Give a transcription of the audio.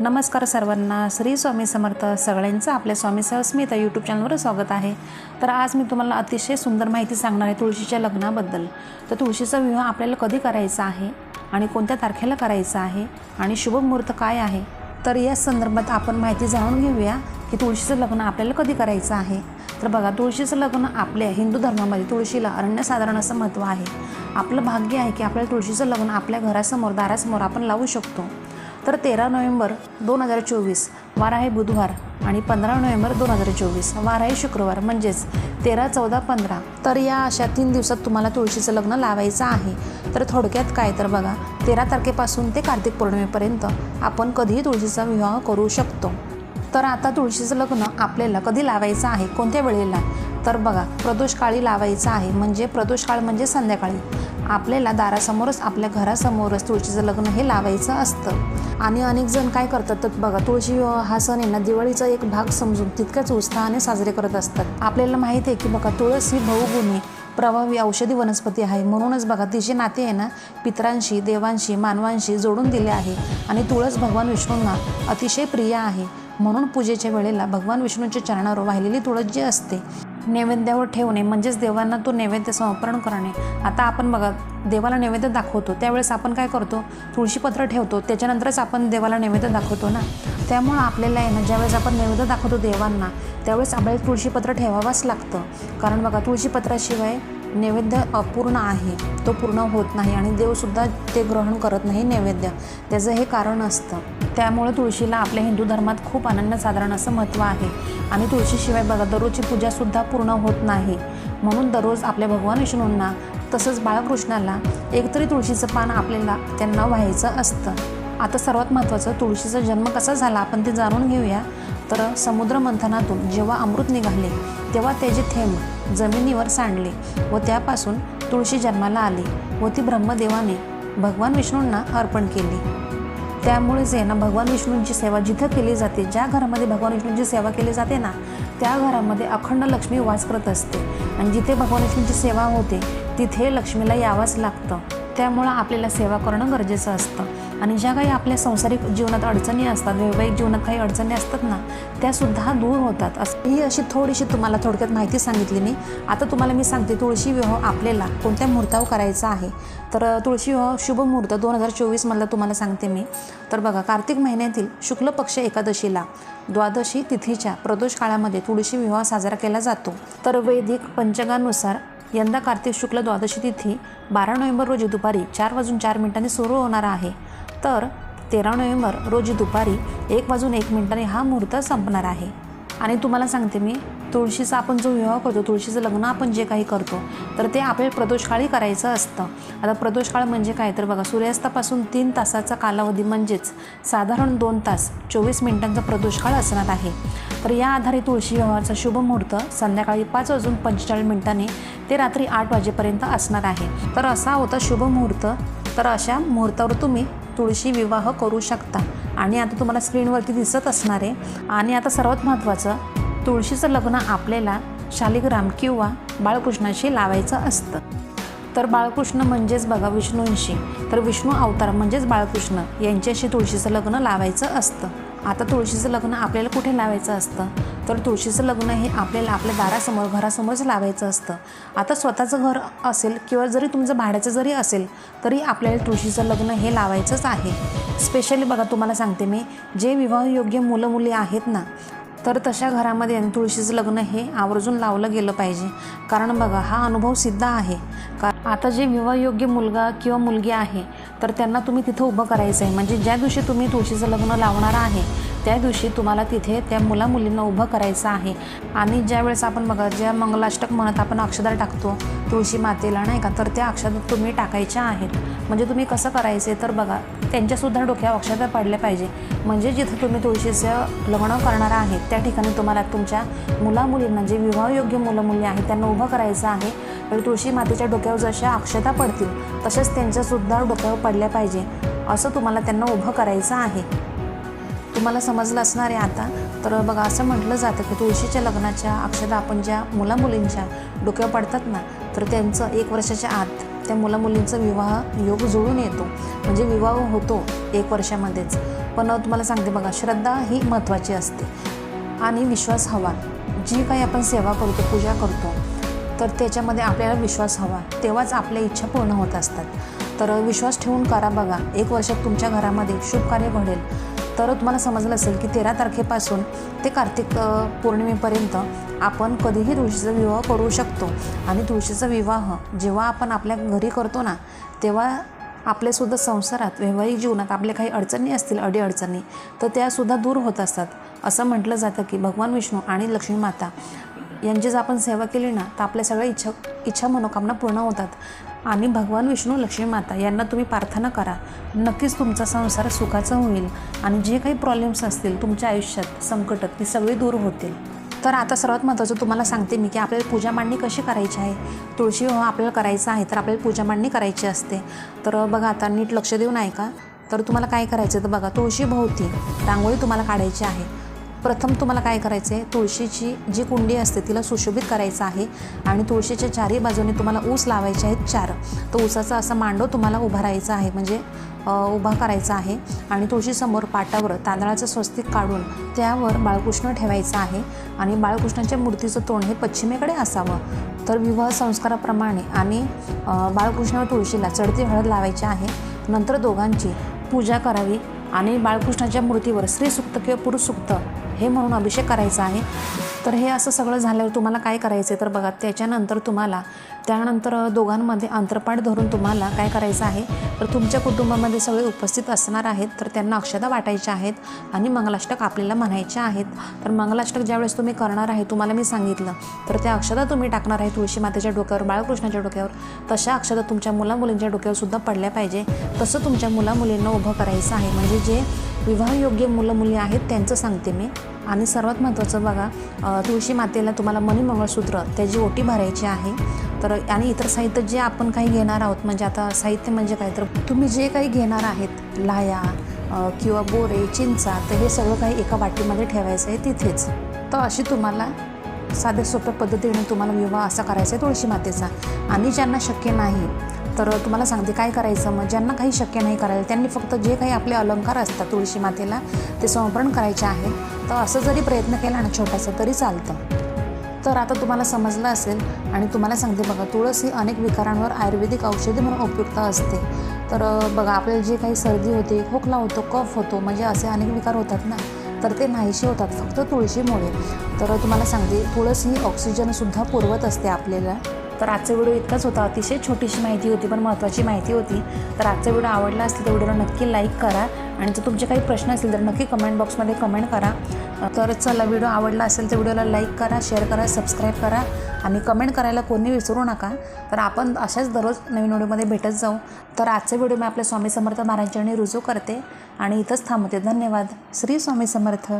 नमस्कार सर्वांना. श्री स्वामी समर्थ सगळ्यांचं आपल्या स्वामी सहस्मित यूट्यूब चॅनलवर स्वागत आहे. तर आज मी तुम्हाला अतिशय सुंदर माहिती सांगणार आहे तुळशीच्या लग्नाबद्दल. तर तुळशीचा विवाह आपल्याला कधी करायचा आहे आणि कोणत्या तारखेला करायचा आहे आणि शुभ मुहूर्त काय आहे? तर या संदर्भात आपण माहिती जाणून घेऊया की तुळशीचं लग्न आपल्याला कधी करायचं आहे. तर बघा तुळशीचं लग्न आपल्या हिंदू धर्मामध्ये तुळशीला अरण्यसाधारण असं महत्त्व आहे. आपलं भाग्य आहे की आपल्याला तुळशीचं लग्न आपल्या घरासमोर दारासमोर आपण लावू शकतो. तर तेरा नोव्हेंबर दोन हजार चोवीस वार आहे बुधवार आणि पंधरा नोव्हेंबर दोन हजार चोवीस वार आहे शुक्रवार. म्हणजेच तेरा चौदा पंधरा. तर या अशा तीन दिवसात तुम्हाला तुळशीचं लग्न लावायचं आहे. तर थोडक्यात काय तर बघा तेरा तारखेपासून ते कार्तिक पौर्णिमेपर्यंत आपण कधीही तुळशीचा विवाह करू शकतो. तर आता तुळशीचं लग्न आपल्याला कधी लावायचं आहे? कोणत्या वेळेला? तर बघा प्रदोषकाळी लावायचं आहे. म्हणजे प्रदोषकाळ म्हणजे संध्याकाळी. आपल्याला दारासमोरच आपल्या घरासमोरच तुळशीचं लग्न हे लावायचं असतं. आणि अनेक जण काय करतात तर बघा तुळशी हा सण आहे ना दिवाळीचा एक भाग समजून तितक्याच उत्साहाने साजरे करत असतात. आपल्याला माहिती आहे की बघा तुळस ही बहुगुणी प्रभावी औषधी वनस्पती आहे. म्हणूनच बघा तिचे नाते आहे ना पितरांशी देवांशी मानवांशी जोडून दिले आहे. आणि तुळस भगवान विष्णूंना अतिशय प्रिय आहे. म्हणून पूजेच्या वेळेला भगवान विष्णूच्या चरणावर वाहिलेली तुळस जी असते नैवेद्यावर ठेवणे म्हणजेच देवांना तो नैवेद्य समर्पण करणे. आता आपण बघा देवाला नैवेद्य दाखवतो त्यावेळेस आपण काय करतो? तुळशीपत्र ठेवतो त्याच्यानंतरच आपण देवाला नैवेद्य दाखवतो ना? त्यामुळं आपल्याला आहे ना ज्यावेळेस आपण नैवेद्य दाखवतो देवांना त्यावेळेस आपल्याला तुळशीपत्र ठेवावंच लागतं. कारण बघा तुळशीपत्राशिवाय नैवेद्य अपूर्ण आहे तो पूर्ण होत नाही आणि देवसुद्धा ते ग्रहण करत नाही नैवेद्य. त्याचं हे कारण असतं. त्यामुळे तुळशीला आपल्या हिंदू धर्मात खूप अनन्यसाधारण असं महत्त्व आहे. आणि तुळशीशिवाय बघा दररोजची पूजासुद्धा पूर्ण होत नाही. म्हणून दररोज आपल्या भगवान विष्णूंना तसंच बाळकृष्णाला एकतरी तुळशीचं पान आपल्याला त्यांना व्हायचं असतं. आता सर्वात महत्त्वाचं तुळशीचा जन्म कसा झाला आपण ते जाणून घेऊया. तर समुद्र मंथनातून जेव्हा अमृत निघाले तेव्हा त्याचे थेंब जमिनीवर सांडले व त्यापासून तुळशी जन्माला आली व ती ब्रह्मदेवाने भगवान विष्णूंना अर्पण केली. त्यामुळेच आहे ना भगवान विष्णूंची सेवा जिथं केली जाते ज्या घरामध्ये भगवान विष्णूंची सेवा केली जाते ना त्या घरामध्ये अखंड लक्ष्मी वास करत असते. आणि जिथे भगवान विष्णूंची सेवा होते तिथे लक्ष्मीला यावंच लागतं. त्यामुळं आपल्याला सेवा करणं गरजेचं असतं. आणि ज्या काही आपल्या संसारिक जीवनात अडचणी असतात वैवाहिक जीवनात काही अडचणी असतात ना त्यासुद्धा दूर होतात. असं ही अशी थोडीशी तुम्हाला थोडक्यात माहिती सांगितली मी. आता तुम्हाला मी सांगते तुळशी विवाह आपल्याला कोणत्या मुहूर्तावर करायचा आहे? तर तुळशी विवाह शुभ मुहूर्त दोन हजार चोवीसमधला तुम्हाला सांगते मी. तर बघा कार्तिक महिन्यातील शुक्ल पक्ष एकादशीला द्वादशी तिथीच्या प्रदोष काळामध्ये तुळशी विवाह साजरा केला जातो. तर वैदिक पंचगानुसार यंदा कार्तिक शुक्ल द्वादशी तिथी बारा नोव्हेंबर रोजी दुपारी चार वाजून चार मिनिटांनी सुरू होणार आहे. तर तेरा नोव्हेंबर रोजी दुपारी एक वाजून एक मिनिटाने हा मुहूर्त संपणार आहे. आणि तुम्हाला सांगते मी तुळशीचा आपण जो विवाह करतो तुळशीचं लग्न आपण जे काही करतो तर ते आपल्याला प्रदोषकाळी करायचं असतं. आता प्रदोषकाळ म्हणजे काय? तर बघा सूर्यास्तापासून तीन तासाचा कालावधी म्हणजेच साधारण दोन तास चोवीस मिनिटांचा प्रदोषकाळ असणार आहे. तर या आधारे तुळशी विवाहाचा शुभ मुहूर्त संध्याकाळी पाच वाजून पंचेचाळीस मिनिटांनी ते रात्री आठ वाजेपर्यंत असणार आहे. तर असा होता शुभ मुहूर्त. तर अशा मुहूर्तावर तुम्ही तुळशी विवाह करू शकता. आणि आता तुम्हाला स्क्रीनवरती दिसत असणार आहे आणि आता सर्वात महत्त्वाचं तुळशीचं लग्न आपल्याला शालिग्राम किंवा बाळकृष्णाशी लावायचं असतं. तर बाळकृष्ण म्हणजेच बघा विष्णूंशी तर विष्णू अवतार म्हणजेच बाळकृष्ण यांच्याशी तुळशीचं लग्न लावायचं असतं. आता तुळशीचं लग्न आपल्याला कुठे लावायचं असतं? तर तुळशीचं लग्न हे आपल्याला आपल्या दारासमोर घरासमोरच लावायचं असतं. आता स्वतःचं घर असेल किंवा जरी तुमचं भाड्याचं जरी असेल तरी आपल्याला तुळशीचं लग्न हे लावायचंच आहे. स्पेशली बघा तुम्हाला सांगते मी जे विवाहयोग्य मुलं मुली आहेत ना तर तशा घरामध्ये तुळशीचं लग्न हे आवर्जून लावलं गेलं पाहिजे. कारण बघा हा अनुभव सिद्ध आहे. का आता जे विवाहयोग्य मुलगा किंवा मुलगी आहे तर त्यांना तुम्ही तिथं उभं करायचं आहे म्हणजे ज्या दिवशी तुम्ही तुळशीचं लग्न लावणार आहे त्या दिवशी तुम्हाला तिथे त्या मुला मुलींना उभं करायचं आहे. आणि ज्यावेळेस आपण बघा ज्या मंगलाष्टक म्हणत आपण अक्षदार टाकतो तुळशी मातेला नाही का? तर त्या अक्षदात तुम्ही टाकायच्या आहेत. म्हणजे तुम्ही कसं करायचे तर बघा त्यांच्यासुद्धा डोक्यावर अक्षता पडल्या पाहिजे. म्हणजे जिथं तुम्ही तुळशीचं लग्न करणार आहेत त्या ठिकाणी तुम्हाला तुमच्या मुलामुलींना जे विवाहयोग्य मुलं मुली आहेत त्यांना उभं करायचं आहे. तर तुळशी मातेच्या डोक्यावर जशा अक्षता पडतील तसेच त्यांच्यासुद्धा डोक्यावर पडल्या पाहिजे. असं तुम्हाला त्यांना उभं करायचं आहे. तुम्हाला समजलं असणार आहे आता. तर बघा असं म्हटलं जातं की तुळशीच्या लग्नाच्या अक्षता आपण ज्या मुलामुलींच्या डोक्यावर पडतात ना तर त्यांचं एक वर्षाच्या आत त्या मुलामुलींचा विवाह योग जुळून येतो. म्हणजे विवाह होतो एक वर्षामध्येच. पण तुम्हाला सांगते बघा श्रद्धा ही महत्त्वाची असते. आणि विश्वास हवा. जी काही आपण सेवा करतो पूजा करतो तर त्याच्यामध्ये आपल्याला विश्वास हवा. तेव्हाच आपल्या इच्छा पूर्ण होत असतात. तर विश्वास ठेवून करा बघा. एक वर्षात तुमच्या घरामध्ये शुभ कार्य घडेल. तर तुम्हाला समजलं असेल की तेरा तारखेपासून ते कार्तिक पौर्णिमेपर्यंत आपण कधीही तुळशीचा विवाह करू शकतो. आणि तुळशीचा विवाह जेव्हा आपण आपल्या घरी करतो ना तेव्हा आपल्यासुद्धा संसारात वैवाहिक जीवनात आपल्या काही अडचणी असतील अडीअडचणी तर त्यासुद्धा दूर होत असतात. असं म्हटलं जातं की भगवान विष्णू आणि लक्ष्मी माता यांची जर आपण सेवा केली ना तर आपल्या सगळ्या इच्छा इच्छा मनोकामना पूर्ण होतात. आणि भगवान विष्णू लक्ष्मी माता यांना तुम्ही प्रार्थना करा. नक्कीच तुमचा संसार सुखाचा होईल आणि जे काही प्रॉब्लेम्स असतील तुमच्या आयुष्यात संकट ती सगळी दूर होतील. तर आता सर्वात महत्त्वाचं तुम्हाला सांगते मी की आपल्याला पूजा मांडणी कशी करायची आहे? तुळशी आपल्याला करायचं आहे तर आपल्याला पूजा मांडणी करायची असते. तर बघा आता नीट लक्ष देऊन ऐका. तर तुम्हाला काय करायचं तर बघा तुळशी भोवती रांगोळी तुम्हाला काढायची आहे. प्रथम तुम्हाला काय करायचं आहे तुळशीची जी कुंडी असते तिला सुशोभित करायचं आहे आणि तुळशीच्या चारही बाजूने तुम्हाला ऊस लावायचे आहेत चार. तर ऊसाचा असा मांडव तुम्हाला उभारायचा आहे म्हणजे उभा करायचा आहे आणि तुळशीसमोर पाटावर तांदळाचं स्वस्तिक काढून त्यावर बाळकृष्ण ठेवायचं आहे आणि बाळकृष्णाच्या मूर्तीचं तोंड हे पश्चिमेकडे असावं. तर विवाह संस्काराप्रमाणे आणि बाळकृष्ण व तुळशीला चढती हळद लावायची आहे. नंतर दोघांची पूजा करावी आणि बाळकृष्णाच्या मूर्तीवर स्त्रीसुक्त किंवा पुरुषसुक्त हे म्हणून अभिषेक करायचा आहे. तर हे असं सगळं झाल्यावर तुम्हाला काय करायचं आहे तर बघा त्याच्यानंतर तुम्हाला त्यानंतर दोघांमध्ये अंतरपाठ धरून तुम्हाला काय करायचं आहे? तर तुमच्या कुटुंबामध्ये सगळे उपस्थित असणार आहेत तर त्यांना अक्षता वाटायच्या आहेत आणि मंगलाष्टक आपल्याला म्हणायचे आहेत. तर मंगलाष्टक ज्यावेळेस तुम्ही करणार आहे तुम्हाला मी सांगितलं. तर त्या अक्षता तुम्ही टाकणार आहे तुळशी मातेच्या डोक्यावर बाळकृष्णाच्या डोक्यावर. तशा अक्षता तुमच्या मुलामुलींच्या डोक्यावर सुद्धा पडल्या पाहिजे. तसं तुमच्या मुलामुलींना उभं करायचं आहे. म्हणजे जे विवाहयोग्य मुलं मुली आहेत त्यांचं सांगते मी. आणि सर्वात महत्त्वाचं बघा तुळशी मातेला तुम्हाला मणिमंगळसूत्र त्याची ओटी भरायची आहे. तर आणि इतर साहित्य जे आपण काही घेणार आहोत म्हणजे आता साहित्य म्हणजे काय? तर तुम्ही जे काही घेणार आहेत लाया किंवा बोरे चिंचा तर हे सगळं काही एका वाटीमध्ये ठेवायचं आहे तिथेच. तर अशी तुम्हाला साध्या सोप्या पद्धतीने तुम्हाला विवाह असा करायचा आहे तुळशी मातेचा. आणि ज्यांना शक्य नाही तर तुम्हाला सांगते काय करायचं? मग ज्यांना काही शक्य नाही करायला त्यांनी फक्त जे काही आपले अलंकार असतात तुळशी मातेला ते समर्पण करायचे आहेत तर असं जरी प्रयत्न केला ना छोटासा तरी चालतं. तर आता तुम्हाला समजलं असेल आणि तुम्हाला सांगते बघा तुळस ही अनेक विकारांवर आयुर्वेदिक औषधी म्हणून उपयुक्त असते. तर बघा आपल्याला जे काही सर्दी होते खोकला होतो कफ होतो म्हणजे असे अनेक विकार होतात ना तर ते नाहीशी होतात फक्त तुळशीमुळे. तर तुम्हाला सांगते तुळस ही ऑक्सिजनसुद्धा पुरवत असते आपल्याला. तर आजचा व्हिडिओ इतकाच होता. अतिशय छोटीशी माहिती होती पण महत्त्वाची माहिती होती. तर आजचा व्हिडिओ आवडला असेल तर व्हिडिओला नक्की लाईक करा. आणि जर तुमचे काही प्रश्न असतील तर नक्की कमेंट बॉक्समध्ये कमेंट करा. तर चला व्हिडिओ आवडला असेल तर व्हिडिओला लाईक करा शेअर करा सबस्क्राईब करा. आणि कमेंट करायला कोणी विसरू नका. तर आपण अशाच दररोज नवीन व्हिडिओमध्ये भेटत जाऊ. तर आजचा व्हिडिओ मी आपल्या स्वामी समर्थ महाराजांनी रुजू करते. आणि इथंच थांबते. धन्यवाद. श्री स्वामी समर्थ.